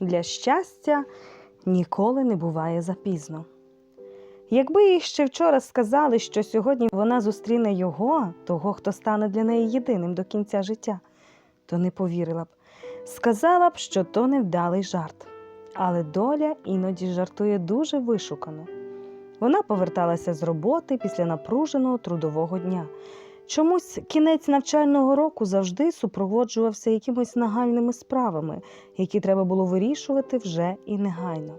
Для щастя ніколи не буває запізно. Якби їй ще вчора сказали, що сьогодні вона зустріне його, того, хто стане для неї єдиним до кінця життя, то не повірила б. Сказала б, що то невдалий жарт. Але доля іноді жартує дуже вишукано. Вона поверталася з роботи після напруженого трудового дня. Чомусь кінець навчального року завжди супроводжувався якимись нагальними справами, які треба було вирішувати вже і негайно.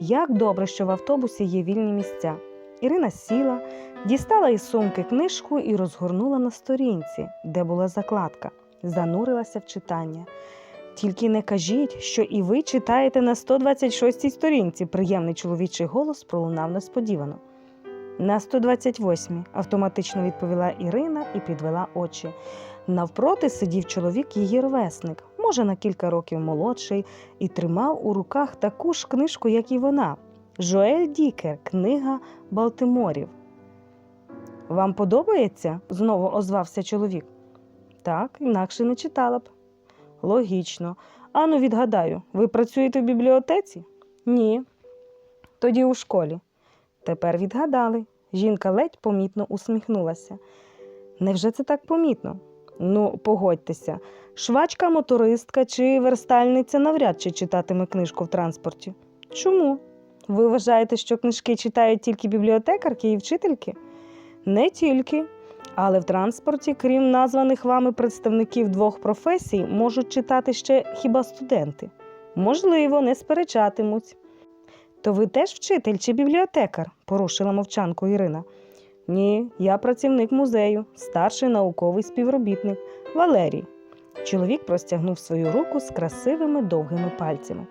Як добре, що в автобусі є вільні місця. Ірина сіла, дістала із сумки книжку і розгорнула на сторінці, де була закладка, занурилася в читання. Тільки не кажіть, що і ви читаєте на 126-й сторінці. Приємний чоловічий голос пролунав несподівано. На 128-й, автоматично відповіла Ірина і підвела очі. Навпроти сидів чоловік її ровесник, може на кілька років молодший, і тримав у руках таку ж книжку, як і вона. Жоель Дікер, книга Балтиморів. Вам подобається? знову озвався чоловік. Так, інакше не читала б. Логічно. Ану, відгадаю, ви працюєте в бібліотеці? Ні. Тоді у школі. Тепер відгадали. Жінка ледь помітно усміхнулася. Невже це так помітно? Ну, погодьтеся, швачка, мотористка чи верстальниця навряд чи читатиме книжку в транспорті. Чому? Ви вважаєте, що книжки читають тільки бібліотекарки і вчительки? Не тільки. Але в транспорті, крім названих вами представників двох професій, можуть читати ще хіба студенти. Можливо, не сперечатимуть. То ви теж вчитель чи бібліотекар? порушила мовчанку Ірина. Ні, я працівник музею, старший науковий співробітник Валерій. Чоловік простягнув свою руку з красивими довгими пальцями.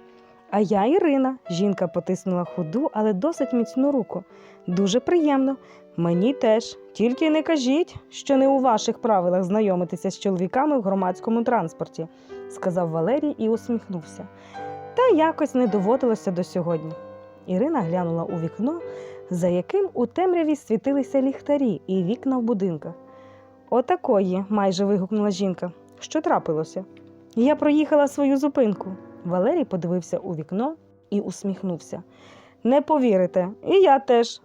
А я Ірина. Жінка потиснула худу, але досить міцну руку. Дуже приємно. Мені теж. Тільки не кажіть, що не у ваших правилах знайомитися з чоловіками в громадському транспорті, сказав Валерій і усміхнувся. Та якось не доводилося до сьогодні. Ірина глянула у вікно, за яким у темряві світилися ліхтарі і вікна в будинках. Отакої, майже вигукнула жінка. Що трапилося? Я проїхала свою зупинку. Валерій подивився у вікно і усміхнувся. Не повірите, і я теж.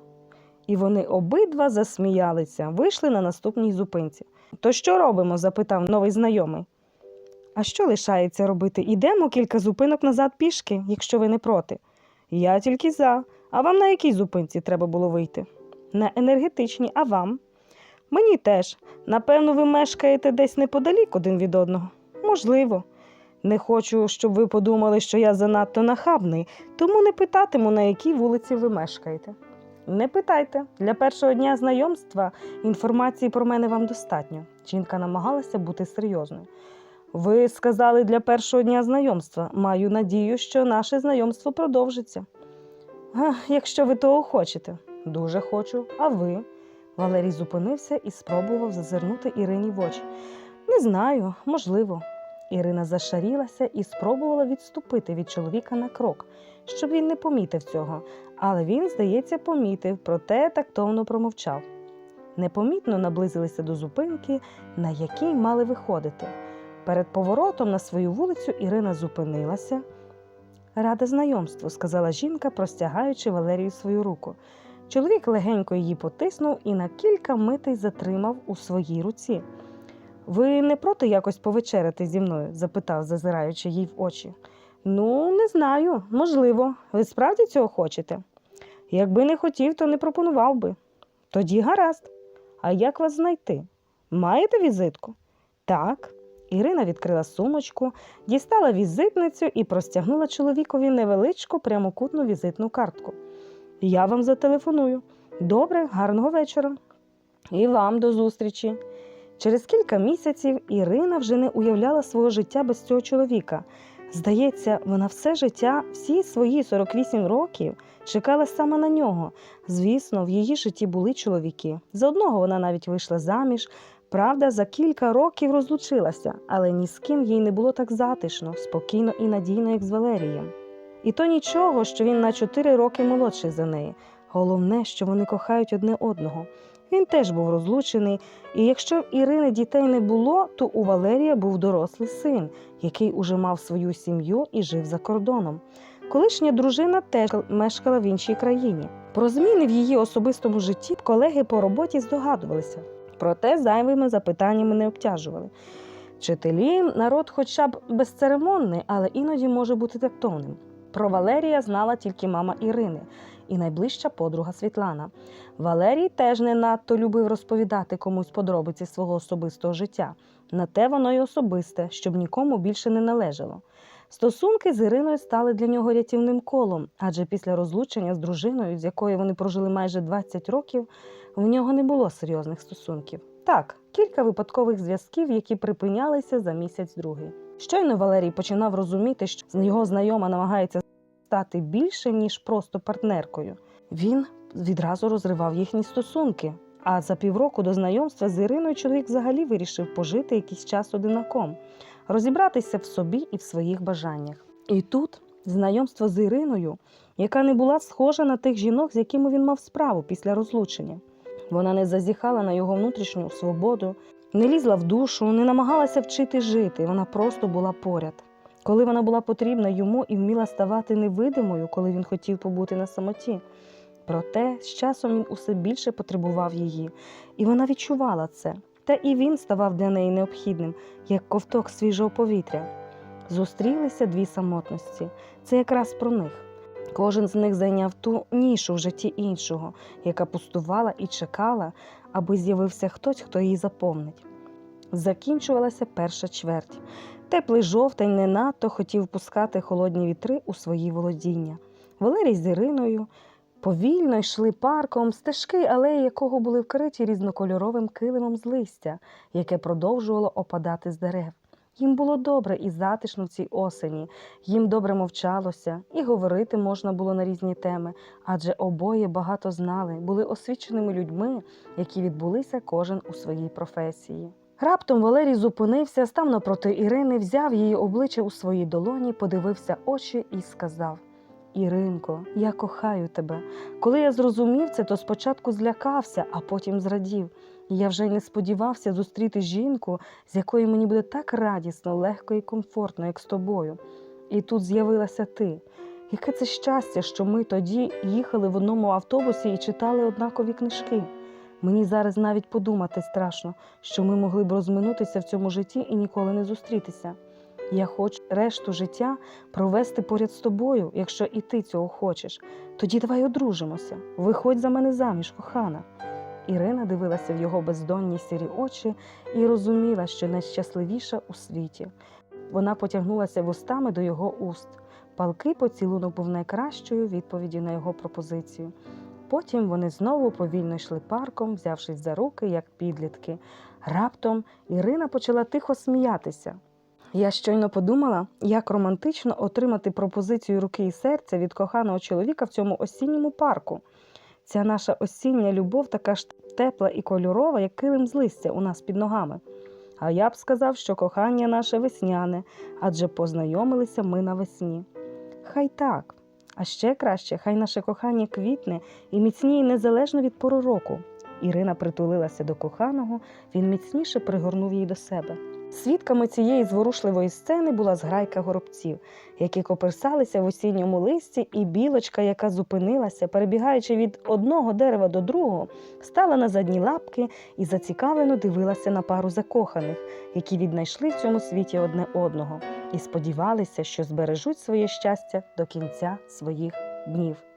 І вони обидва засміялися, вийшли на наступній зупинці. То що робимо? запитав новий знайомий. А що лишається робити? Ідемо кілька зупинок назад пішки, якщо ви не проти. Я тільки за. А вам на якій зупинці треба було вийти? На енергетичній, а вам? Мені теж. Напевно, ви мешкаєте десь неподалік один від одного. Можливо. Не хочу, щоб ви подумали, що я занадто нахабний, тому не питатиму, на якій вулиці ви мешкаєте. Не питайте, для першого дня знайомства інформації про мене вам достатньо. Жінка намагалася бути серйозною. Ви сказали для першого дня знайомства. Маю надію, що наше знайомство продовжиться. «Га, Якщо ви того хочете, дуже хочу. А ви? Валерій зупинився і спробував зазирнути Ірині в очі. Не знаю, можливо. Ірина зашарілася і спробувала відступити від чоловіка на крок, щоб він не помітив цього. Але він, здається, помітив, проте тактовно промовчав. Непомітно наблизилися до зупинки, на якій мали виходити. Перед поворотом на свою вулицю Ірина зупинилася. Рада знайомству, сказала жінка, простягаючи Валерію свою руку. Чоловік легенько її потиснув і на кілька митей затримав у своїй руці. Ви не проти якось повечеряти зі мною? запитав, зазираючи їй в очі. Ну, не знаю, можливо. Ви справді цього хочете? Якби не хотів, то не пропонував би. Тоді гаразд. А як вас знайти? Маєте візитку? Так. Ірина відкрила сумочку, дістала візитницю і простягнула чоловікові невеличку прямокутну візитну картку. Я вам зателефоную. Добре, гарного вечора. І вам до зустрічі. Через кілька місяців Ірина вже не уявляла свого життя без цього чоловіка. Здається, вона все життя, всі свої 48 років, чекала саме на нього. Звісно, в її житті були чоловіки. За одного вона навіть вийшла заміж. Правда, за кілька років розлучилася, але ні з ким їй не було так затишно, спокійно і надійно, як з Валерієм. І то нічого, що він на чотири роки молодший за неї. Головне, що вони кохають одне одного. Він теж був розлучений, і якщо в Ірини дітей не було, то у Валерія був дорослий син, який уже мав свою сім'ю і жив за кордоном. Колишня дружина теж мешкала в іншій країні. Про зміни в її особистому житті колеги по роботі здогадувалися, проте зайвими запитаннями не обтяжували. Вчителі народ, хоча б безцеремонний, але іноді може бути тактовним. Про Валерія знала тільки мама Ірини і найближча подруга Світлана. Валерій теж не надто любив розповідати комусь подробиці свого особистого життя. На те воно й особисте, щоб нікому більше не належало. Стосунки з Іриною стали для нього рятівним колом, адже після розлучення з дружиною, з якою вони прожили майже 20 років, в нього не було серйозних стосунків. Так, кілька випадкових зв'язків, які припинялися за місяць другий. Щойно Валерій починав розуміти, що його знайома намагається стати більше, ніж просто партнеркою. Він відразу розривав їхні стосунки. А за півроку до знайомства з Іриною чоловік взагалі вирішив пожити якийсь час одинаком, розібратися в собі і в своїх бажаннях. І тут знайомство з Іриною, яка не була схожа на тих жінок, з якими він мав справу після розлучення. Вона не зазіхала на його внутрішню свободу, не лізла в душу, не намагалася вчити жити. Вона просто була поряд. Коли вона була потрібна йому і вміла ставати невидимою, коли він хотів побути на самоті. Проте з часом він усе більше потребував її, і вона відчувала це. Та і він ставав для неї необхідним, як ковток свіжого повітря. Зустрілися дві самотності. Це якраз про них. Кожен з них зайняв ту нішу в житті іншого, яка пустувала і чекала, аби з'явився хтось, хто її заповнить. Закінчувалася перша чверть. Теплий жовтень не надто хотів пускати холодні вітри у свої володіння. Валерій з Іриною повільно йшли парком, стежки алеї якого були вкриті різнокольоровим килимом з листя, яке продовжувало опадати з дерев. Їм було добре і затишно в цій осені, їм добре мовчалося, і говорити можна було на різні теми, адже обоє багато знали, були освіченими людьми, які відбулися кожен у своїй професії. Раптом Валерій зупинився, став напроти Ірини, взяв її обличчя у свої долоні, подивився очі і сказав: Іринко, я кохаю тебе. Коли я зрозумів це, то спочатку злякався, а потім зрадів. Я вже й не сподівався зустріти жінку, з якою мені буде так радісно, легко і комфортно, як з тобою. І тут з'явилася ти. Яке це щастя, що ми тоді їхали в одному автобусі і читали однакові книжки. Мені зараз навіть подумати страшно, що ми могли б розминутися в цьому житті і ніколи не зустрітися. Я хочу решту життя провести поряд з тобою, якщо і ти цього хочеш. Тоді давай одружимося. Виходь за мене заміж, кохана. Ірина дивилася в його бездонні сірі очі і розуміла, що найщасливіша у світі. Вона потягнулася вустами до його уст. Палкий поцілунок був найкращою відповіддю на його пропозицію. Потім вони знову повільно йшли парком, взявшись за руки, як підлітки. Раптом Ірина почала тихо сміятися. Я щойно подумала, як романтично отримати пропозицію руки і серця від коханого чоловіка в цьому осінньому парку. Ця наша осіння любов така ж тепла і кольорова, як килим з листя у нас під ногами. А я б сказав, що кохання наше весняне, адже познайомилися ми навесні. Хай так. А ще краще, хай наше кохання квітне і міцніє незалежно від пору року. Ірина притулилася до коханого, він міцніше пригорнув її до себе. Свідками цієї зворушливої сцени була зграйка горобців, які коперсалися в осінньому листі, і білочка, яка зупинилася, перебігаючи від одного дерева до другого, стала на задні лапки і зацікавлено дивилася на пару закоханих, які віднайшли в цьому світі одне одного, і сподівалися, що збережуть своє щастя до кінця своїх днів.